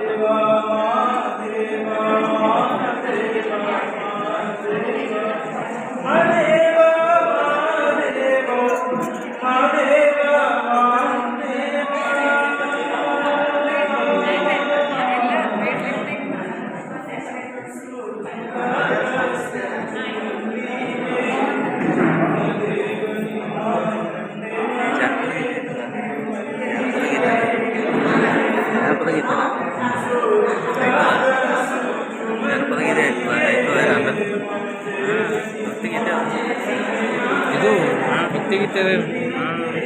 Amen. apalagi hmm, gitu. itu nah dan apalagi deh itu ya nah, bukti kita itu nah, bukti.